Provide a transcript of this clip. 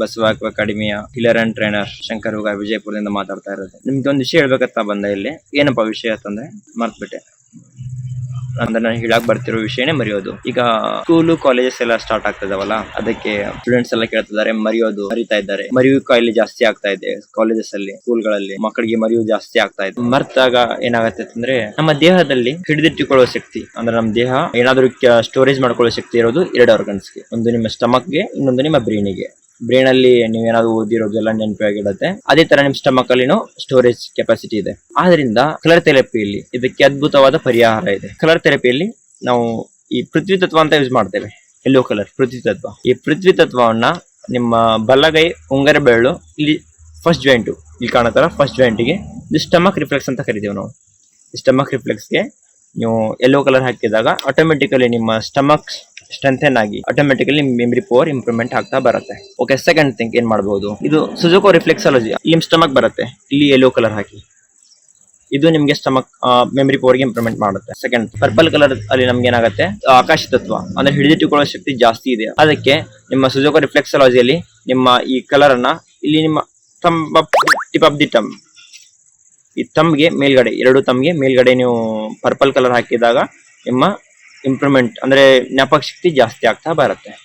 ಬಸವ ಅಕಾಡೆಮಿಯ ಹಿಲರ್ and trainer Shankar ಹೋಗ ವಿಜಯಪುರದಿಂದ ಮಾತಾಡ್ತಾ ಇರೋದು. ನಿಮ್ಗೆ ಒಂದು ವಿಷಯ ಹೇಳ್ಬೇಕಂತ ಬಂದ ಇಲ್ಲಿ. ಏನಪ್ಪ ವಿಷಯ ಅಂತಂದ್ರೆ, ಮರ್ತ್ಬಿಟ್ಟೆ. ಅಂದ್ರೆ ನಾನು ಹೇಳಕ್ ಬರ್ತಿರೋ ವಿಷಯನೇ ಮರೆಯೋದು. ಈಗ ಸ್ಕೂಲು ಕಾಲೇಜಸ್ ಎಲ್ಲ ಸ್ಟಾರ್ಟ್ ಆಗ್ತದವಲ್ಲ, ಅದಕ್ಕೆ ಸ್ಟೂಡೆಂಟ್ಸ್ ಎಲ್ಲ ಕೇಳ್ತಿದ್ದಾರೆ, ಮರೆಯೋದು, ಮರಿತಾ ಇದ್ದಾರೆ. ಮರಿಯು ಕಾಯಿಲೆ ಜಾಸ್ತಿ ಆಗ್ತಾ ಇದೆ ಕಾಲೇಜಸ್ ಅಲ್ಲಿ ಸ್ಕೂಲ್ಗಳಲ್ಲಿ ಮಕ್ಕಳಿಗೆ ಮರಿಯು ಜಾಸ್ತಿ ಆಗ್ತಾ ಇದೆ. ಮರ್ತಾಗ ಏನಾಗತ್ತೆ ಅಂದ್ರೆ ನಮ್ಮ ದೇಹದಲ್ಲಿ ಹಿಡಿದಿಟ್ಟುಕೊಳ್ಳೋ ಶಕ್ತಿ, ಅಂದ್ರೆ ನಮ್ಮ ದೇಹ ಏನಾದ್ರೂ ಸ್ಟೋರೇಜ್ ಮಾಡ್ಕೊಳ್ಳೋ ಶಕ್ತಿ ಇರೋದು ಎರಡು ಆರ್ಗನ್ಸ್ಗೆ ಒಂದು ನಿಮ್ಮ ಸ್ಟಮಕ್ಗೆ ಇನ್ನೊಂದು ನಿಮ್ಮ ಬ್ರೈನಿಗೆ ಬ್ರೈನ್ ಅಲ್ಲಿ ನೀವೇನಾದ್ರು ಓದಿರೋದೆಲ್ಲ ನೆನಪಾಗಿಡುತ್ತೆ ಅದೇ ತರ ನಿಮ್ ಸ್ಟಮಕ್ ಅಲ್ಲಿನೂ ಸ್ಟೋರೇಜ್ ಕೆಪಾಸಿಟಿ ಇದೆ. ಆದ್ರಿಂದ ಕಲರ್ ಥೆರಪಿಯಲ್ಲಿ ಇದಕ್ಕೆ ಅದ್ಭುತವಾದ ಪರಿಹಾರ ಇದೆ. ಕಲರ್ ಥೆರಪಿಯಲ್ಲಿ ನಾವು ಈ ಪೃಥ್ವಿ ತತ್ವ ಅಂತ ಯೂಸ್ ಮಾಡ್ತೇವೆ. ಎಲ್ಲೋ ಕಲರ್ ಪೃಥ್ವಿ ತತ್ವ. ಈ ಪೃಥ್ವಿ ತತ್ವವನ್ನ ನಿಮ್ಮ ಬಲ್ಲಗೈ ಉಂಗರ ಬೆರಳು, ಇಲ್ಲಿ ಫಸ್ಟ್ ಜಾಯಿಂಟ್ ಇಲ್ಲಿ ಕಾಣತ್ತಲ್ಲ ಫಸ್ಟ್ ಜಾಯಿಂಟ್ಗೆ ಇದು ಸ್ಟಮಕ್ ರಿಫ್ಲೆಕ್ಸ್ ಅಂತ ಕರಿತೀವಿ ನಾವು. ಸ್ಟಮಕ್ ರಿಫ್ಲೆಕ್ಸ್ಗೆ ನೀವು ಯೆಲ್ಲೋ ಕಲರ್ ಹಾಕಿದಾಗ ಆಟೋಮೆಟಿಕಲಿ ನಿಮ್ಮ ಸ್ಟಮಕ್ ಸ್ಟ್ರೆಂಥನ್ ಆಗಿ ಆಟೋಮೆಟಿಕಲಿ ಮೆಮರಿ ಪವರ್ ಇಂಪ್ರೂವ್ಮೆಂಟ್ ಆಗ್ತಾ ಬರುತ್ತೆ. ಓಕೆ ಸೆಕೆಂಡ್ ಥಿಂಗ್ ಏನ್ ಮಾಡಬಹುದು ಇದು ಸುಜುಕೋ ರಿಫ್ಲೆಕ್ಸಾಲಜಿ ಇಲ್ಲಿ ಸ್ಟಮಕ್ ಬರುತ್ತೆ. ಇಲ್ಲಿ ಯೆಲ್ಲೋ ಕಲರ್ ಹಾಕಿ. ಇದು ನಿಮ್ಗೆ ಸ್ಟಮಕ್ ಮೆಮರಿ ಪವರ್ಗೆ ಇಂಪ್ರೂವ್ಮೆಂಟ್ ಮಾಡುತ್ತೆ. ಸೆಕೆಂಡ್ ಪರ್ಪಲ್ ಕಲರ್ ಅಲ್ಲಿ ನಮ್ಗೆ ಏನಾಗುತ್ತೆ? ಆಕಾಶ ತತ್ವ, ಅಂದ್ರೆ ಹಿಡಿದಿಟ್ಟುಕೊಳ್ಳೋ ಶಕ್ತಿ ಜಾಸ್ತಿ ಇದೆ. ಅದಕ್ಕೆ ನಿಮ್ಮ ಸುಜೋಕೋ ರಿಫ್ಲೆಕ್ಸಾಲಜಿಯಲ್ಲಿ ನಿಮ್ಮ ಈ ಕಲರ್ ಅನ್ನ ಇಲ್ಲಿ ನಿಮ್ಮ ತಂಬ ಟಿಪ್ ಆಫ್ ದಿ ಟಮ್ ಈ ತಮ್ಗೆ ಮೇಲ್ಗಡೆ, ಎರಡು ತಮ್ಗೆ ಮೇಲ್ಗಡೆ ನೀವು ಪರ್ಪಲ್ ಕಲರ್ ಹಾಕಿದಾಗ ನಿಮ್ಮ ಇಂಪ್ರೂವ್ಮೆಂಟ್ ಅಂದ್ರೆ ಜ್ಞಾಪಕ ಶಕ್ತಿ ಜಾಸ್ತಿ ಆಗ್ತಾ ಬರುತ್ತೆ.